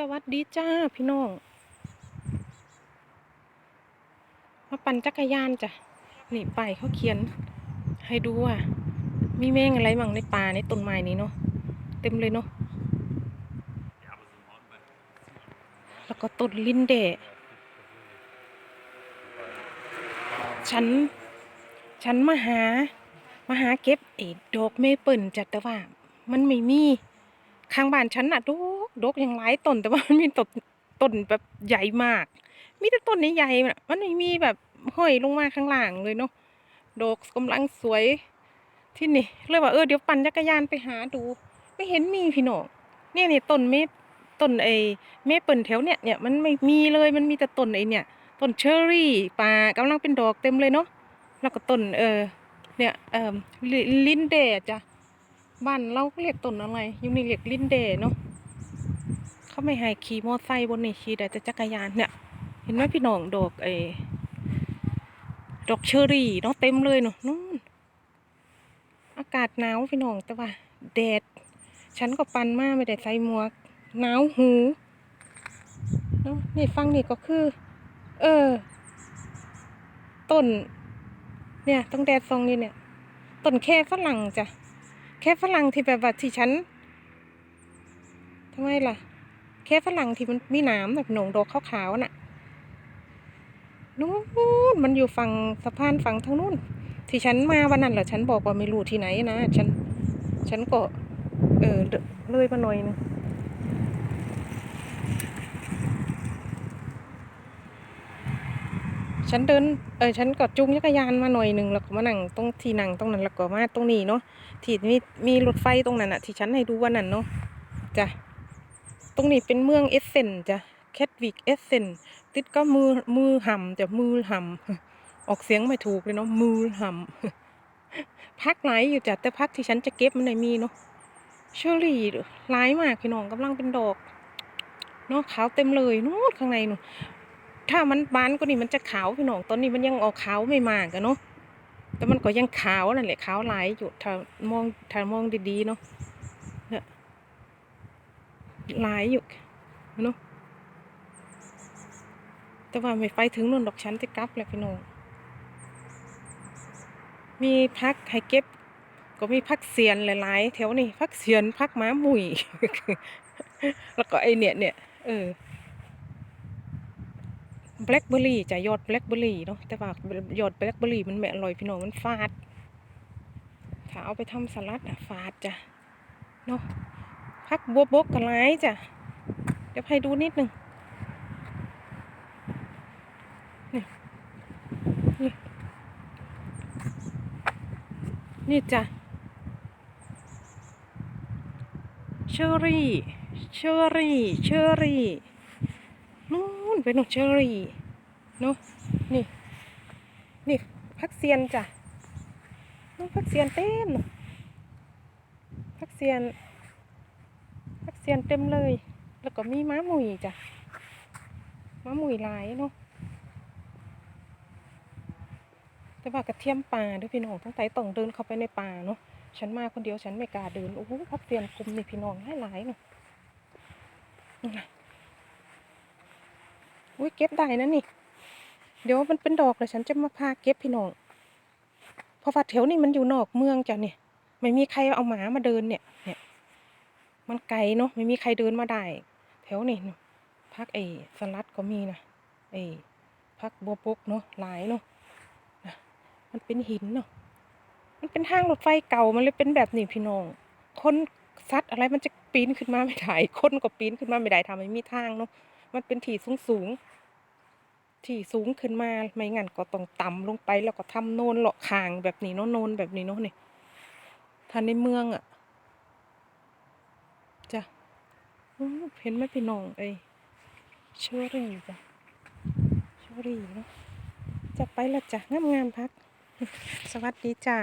สวัสดีจ้าพี่น้อง มาปั่นจักรยานจ้ะ นี่ไปเขาเขียน ให้ดูว่า มีแมงอะไรมั่งในป่าในต้นไม้นี้เนาะ เต็มเลยเนาะ แล้วก็ต้นลินเดะฉัน ฉันมาหา มาหาเก็บไอ้ดอกเมเปิลจ้ะแต่ว่า มันไม่มี ข้างบ้านฉันน่ะดกดกอย่างหลายต้น แต่ว่ามันมีต้นต้นแบบใหญ่มาก มีแต่ต้นใหญ่ๆน่ะมันไม่มีแบบห้อยลงมาข้างล่างเลยเนาะดอกกำลังสวยที่นี่เลยว่าเออเดี๋ยวปั่นจักรยานไปหาดู ไม่เห็นมีพี่น้องเนี่ยนี่ต้นเมต้นไอ้เมเปิลแถวเนี่ยเนี่ยมันไม่มีเลยมันมีแต่ต้นไอ้เนี่ยต้นเชอร์รี่ป่ากำลังเป็นดอกเต็มเลยเนาะแล้วก็ต้นเออเนี่ยเออลิลินเดจ้ะ บ้านเราก็เรียกต้นอะไรอยูนี่เรียกลินเดย์เนาะเขาไม่ให้ขี่มอไซค์บนนี่ขี่แต่จักรยานเนี่ย เห็นไหมพี่น้องดอกเออดอกเชอรี่เนาะเต็มเลยเนาะนู่นอากาศหนาวพี่น้องแต่ว่าแดด ฉันก็ปันมากไม่ได้ใส่หมวกหนาวหูเนาะนี่ฟังนี่ก็คือ เออ ต้น เนี่ยต้องแดดซองนี่เนี่ยต้นแค่ฝรั่งจ้ะ ค่ฝรั่งที่แบบว่าที่ฉันทำไมล่ะ แค่ฝรั่งที่มันมีหนามแบบหนองดอกขาวๆน่ะนู้นมันอยู่ฝั่งสะพานฝั่งทางนู้น ที่ฉันมาวันนั้นเหรอฉันบอกว่าไม่รู้ที่ไหนนะฉัน ฉันก็ เออเลยมาหน่อยนึง ฉันเดินเออฉันก็จุงจักรยานมาหน่อยหนึ่งแล้วก็มานั่งตรงที่นั่งตรงนั้นแล้วก็มาตรงนี้เนาะที่มีมีรถไฟตรงนั้นอะที่ฉันให้ดูวันนั้นเนาะจ้ะตรงนี้เป็นเมืองเอสเซนจ้ะแคทวิกเอสเซนติดก็มือมือห่ำจ้ะมือห่ำออกเสียงไม่ถูกเลยเนาะมือห่ำพักหลอยู่จ้ะแต่พักที่ฉันจะเก็บมันไม่มีเนาะเชอรี่หลายมากพี่น้องกำลังเป็นดอกเนาะขาวเต็มเลยนู้นข้างในนู่น ถ้ามันบานก็นี่มันจะขาวพี่น้องตอนนี้มันยังออกขาวไม่มากอะเนาะแต่มันก็ยังขาวนั่นแหละขาวหลายอยู่ถ้ามองถ้ามองดีๆเนาะเนี่ยหลายอยู่เนาะแต่ว่าไม่ไปถึงนู่นดอกชั้นจะกลับแหละพี่น้องมีพักให้เก็บ ก็มีพักเสียนหลายๆแถวนี้พักเสียนพักม้ามุยแล้วก็ไอเนี่ยเนี่ยเออ แบล็คเบอร์รี่จะยอดแบล็คเบอร์รี่เนาะแต่ว่ายอดแบล็คเบอร์รี่มันไม่อร่อยพี่น้องมันฟาดถ้าเอาไปทำสลัดอะฟาดจ้ะเนาะพักบัวบกกันไรจ้ะเดี๋ยวให้ดูนิดหนึ่งนี่นี่นี่จ้ะเชอรี่เชอรี่เชอรี่ นเป็นของเชอรี่เนาะนี่ นี่พักเซียนจ้ะน้องพักเซียนเต็มพักเซียนพักเซียนเต็มเลย แล้วก็มีม้าหมุยจ้ะม้าหมุยลายเนาะแต่ว่ากระเทียมป่าด้วยพี่น้องทั้งไตต้องเดินเข้าไปในป่าเนาะฉันมาคนเดียวฉันไม่กล้าเดินโอ้โหพักเซียนกลุ่มนี่พี่น้องหลายๆเนาะ อุ้ยเก็บได้นะนี่ เดี๋ยวมันเป็นดอกเลยฉันจะมาพาเก็บพี่น้อง เพราะว่าแถวนี้มันอยู่นอกเมืองจ้ะเนี่ยไม่มีใครเอาหมามาเดินเนี่ย เนี่ย มันไกลเนาะไม่มีใครเดินมาได้ แถวนี้พักเอสลัดก็มีนะเอพักบัวปกเนาะหลายเนาะมันเป็นหินเนาะมันเป็นทางรถไฟเก่ามันเลยเป็นแบบนี้พี่น้อง คนซัดอะไรมันจะปีนขึ้นมาไม่ได้ คนก็ปีนขึ้นมาไม่ได้ทำไม่มีทางเนาะมันเป็นที่สูงสูง ที่สูงขึ้นมาไม่งั้นก็ต้องต่ำลงไปแล้วก็ทำโนนเลาะคางแบบนี้เนาะโนนแบบนี้เนาะนี่ถ้าในเมืองอะ่ะจ้ะเห็นไหมพี่น้องไอ้เชอรี่จ้ะเชอรี่เนาะจะไปละจ้ะงามงามๆพัก สวัสดีจ้า